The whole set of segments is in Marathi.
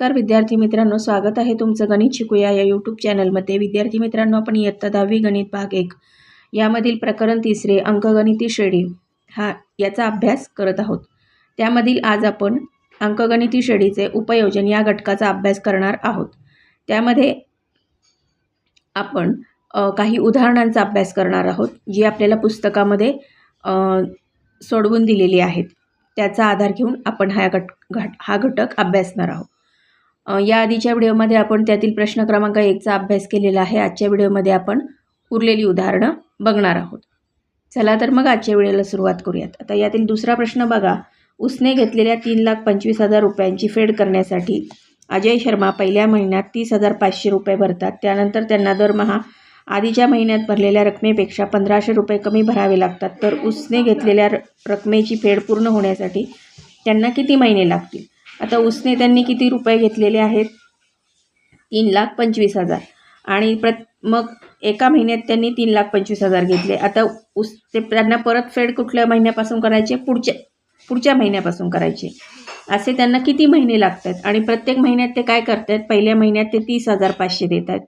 नमस्कार विद्यार्थी मित्रांनो. स्वागत आहे तुमचं गणित शिकूया या यूट्यूब चॅनलमध्ये विद्यार्थी मित्रांनो आपण इयत्ता दहावी गणित भाग एक. यामधील प्रकरण तिसरे अंकगणिती श्रेणी. हा याचा अभ्यास करत आहोत. त्यामधील आज आपण अंकगणिती श्रेणीचे उपयोजन या घटकाचा अभ्यास करणार आहोत. त्यामध्ये आपण काही उदाहरणांचा अभ्यास करणार आहोत जी आपल्याला पुस्तकामध्ये सोडवून दिलेली आहेत. त्याचा आधार घेऊन आपण हा घट घट हा घटक अभ्यासणार आहोत. या आधीच्या व्हिडिओमध्ये आपण त्यातील प्रश्न क्रमांक एकचा अभ्यास केलेला आहे. आजच्या व्हिडिओमध्ये आपण उरलेली उदाहरणं बघणार आहोत. चला तर मग आजच्या व्हिडिओला सुरुवात करूयात. आता यातील दुसरा प्रश्न बघा. उसने घेतलेल्या तीन लाख पंचवीस हजार रुपयांची फेड करण्यासाठी अजय शर्मा पहिल्या महिन्यात तीस हजार पाचशे रुपये भरतात. त्यानंतर त्यांना दरमहा आधीच्या महिन्यात भरलेल्या रकमेपेक्षा पंधराशे रुपये कमी भरावे लागतात. तर उसने घेतलेल्या र रकमेची फेड पूर्ण होण्यासाठी त्यांना किती महिने लागतील? आता उसने त्यांनी किती रुपये घेतलेले आहेत? तीन लाख पंचवीस हजार. आणि प्रत मग एका महिन्यात त्यांनी तीन लाख पंचवीस हजार घेतले. आता उस ते त्यांना परतफेड कुठल्या महिन्यापासून करायचे? पुढच्या पुढच्या महिन्यापासून करायचे. असे त्यांना किती महिने लागतात? आणि प्रत्येक महिन्यात ते काय करतात? पहिल्या महिन्यात ते तीस हजार पाचशे देत आहेत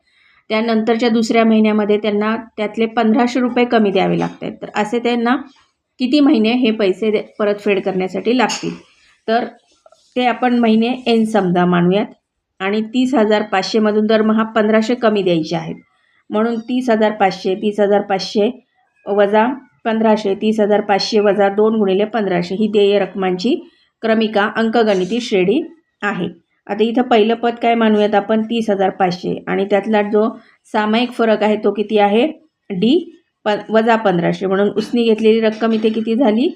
त्यानंतरच्या दुसऱ्या महिन्यामध्ये त्यांना त्यातले पंधराशे रुपये कमी द्यावे लागत आहेत तर असे त्यांना किती महिने हे पैसे दे परतफेड करण्यासाठी लागतील? तर ते आपण महिने एन समजा मानूयात. आणि तीस हजार पाचशेमधून दरमहा पंधराशे कमी द्यायचे आहेत. म्हणून तीस हजार पाचशे तीस हजार पाचशे वजा पंधराशे तीस हजार पाचशे वजा दोन गुणिले पंधराशे ही देय रकमांची क्रमिका अंकगणिती श्रेणी आहे. आता इथं पहिलं पद काय मानूयात आपण? तीस हजार पाचशे. आणि त्यातला जो सामायिक फरक आहे तो किती आहे? डी प वजा पंधराशे. म्हणून उसनी घेतलेली रक्कम इथे किती झाली?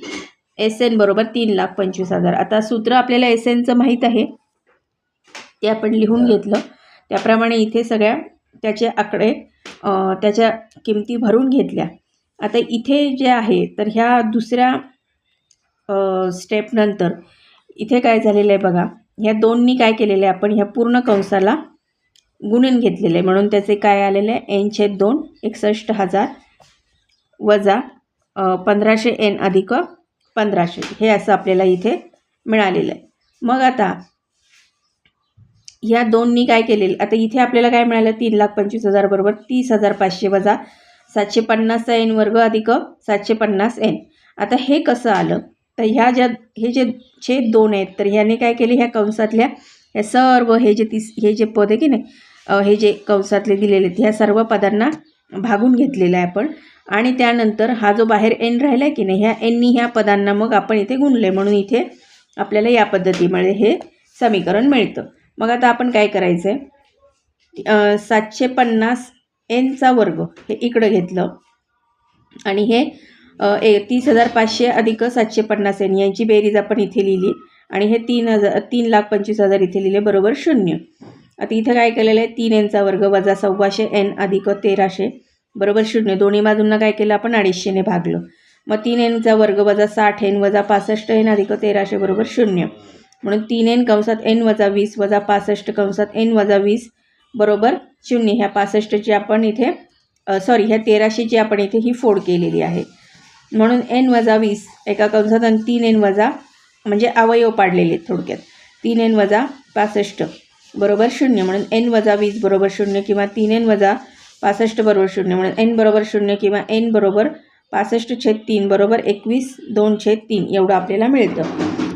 एस एन बरोबर तीन लाख पंचवीस हजार. आता सूत्र आपल्याला एस एनचं माहीत आहे. ते आपण लिहून घेतलं. त्याप्रमाणे इथे सगळ्या त्याचे आकडे त्याच्या किमती भरून घेतल्या. आता इथे जे आहे तर ह्या दुसऱ्या स्टेपनंतर इथे काय झालेलं आहे बघा. ह्या दोननी काय केलेलं आहे आपण? ह्या पूर्ण कंसाला गुणून घेतलेलं. आहे म्हणून त्याचे काय आलेलं? आहे एन छेद दोन एकसष्ट हजार वजा पंधराशे एन अधिक पंधराशे. हे असं आपल्याला इथे मिळालेलं आहे. मग आता ह्या दोननी काय केलेलं? आता इथे आपल्याला काय मिळालं? तीन लाख पंचवीस हजार बरोबर तीस हजार पाचशे वजा सातशे पन्नासचा एन वर्ग अधिक सातशे पन्नास एन. आता हे कसं आलं? तर ह्या ज्या हे जे छेद दोन आहेत तर ह्याने काय केले? ह्या कंसातल्या ह्या सर्व हे जे तीस हे जे पद आहे की नाही? हे जे कंसातले दिलेले आहेत ह्या सर्व पदांना भागून घेतलेलं आहे आपण. आणि त्यानंतर हा जो बाहेर एन राहिला आहे की नाही ह्या एननी ह्या पदांना मग आपण इथे गुणले म्हणून इथे आपल्याला या पद्धतीमुळे हे समीकरण मिळतं. मग आता आपण काय करायचं आहे सातशे पन्नास एनचा वर्ग हे इकडं घेतलं. आणि हे ए तीस हजार पाचशे अधिक सातशे पन्नास एन यांची बेरीज आपण इथे लिहिली. आणि हे तीन हजार तीन लाख पंचवीस हजार इथे लिहिले बरोबर शून्य. आता इथं काय केलेलं आहे? तीन एनचा वर्ग वजा सव्वाशे एन अधिक तेराशे. बरोबर शून्य. दोन्ही बाजूंना काय केलं आपण? अडीचशेने भागलं. मग तीन एनचा वर्ग वजा साठ एन वजा पासष्ट एन अधिक तेराशे बरोबर शून्य. म्हणून तीन एन कंसात एन वजा वीस वजा पासष्ट कंसात एन वजा वीस बरोबर शून्य. ह्या पासष्टची आपण इथे सॉरी ह्या तेराशेची आपण इथे ही फोड केलेली आहे. म्हणून एन वजा वीस एका कंसात आणि तीन एन वजा म्हणजे अवयव पाडलेले आहेत थोडक्यात. तीन एन वजा पासष्ट. बरोबर शून्य म्हणून एन वजा वीस बरोबर शून्य किंवा तीन एन वजा पासष्ट बरोबर शून्य म्हणून एन बरोबर शून्य किंवा एन बरोबर पासष्ट छेद तीन बरोबर एकवीस दोन छेद तीन एवढं आपल्याला मिळतं.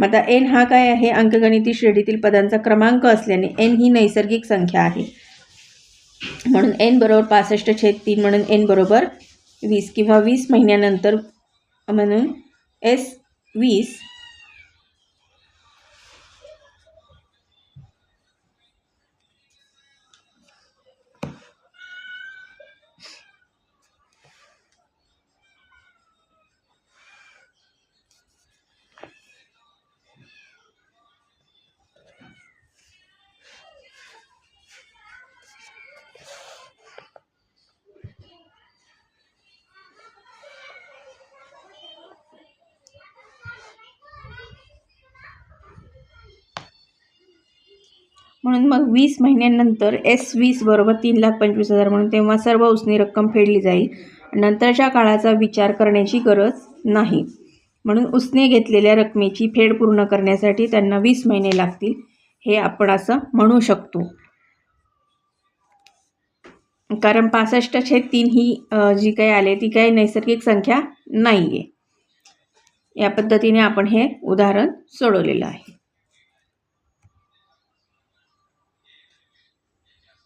मग आता एन हा काय आहे? अंकगणिती श्रेणीतील पदांचा क्रमांक असल्याने एन ही नैसर्गिक संख्या आहे. म्हणून एन बरोबर पासष्ट छेद तीन म्हणून एन बरोबर वीस किंवा वीस महिन्यानंतर म्हणून एस वीस म्हणून मग वीस महिन्यानंतर एस वीस बरोबर तीन लाख पंचवीस हजार म्हणून तेव्हा सर्व उसनी रक्कम फेडली जाईल. नंतरच्या काळाचा विचार करण्याची गरज नाही. म्हणून उसने घेतलेल्या रकमेची फेड पूर्ण करण्यासाठी त्यांना वीस महिने लागतील हे आपण असं म्हणू शकतो. कारण पासष्ट छेद तीन ही जी काही आले ती काही नैसर्गिक संख्या नाही आहे या पद्धतीने आपण हे उदाहरण सोडवलेलं आहे.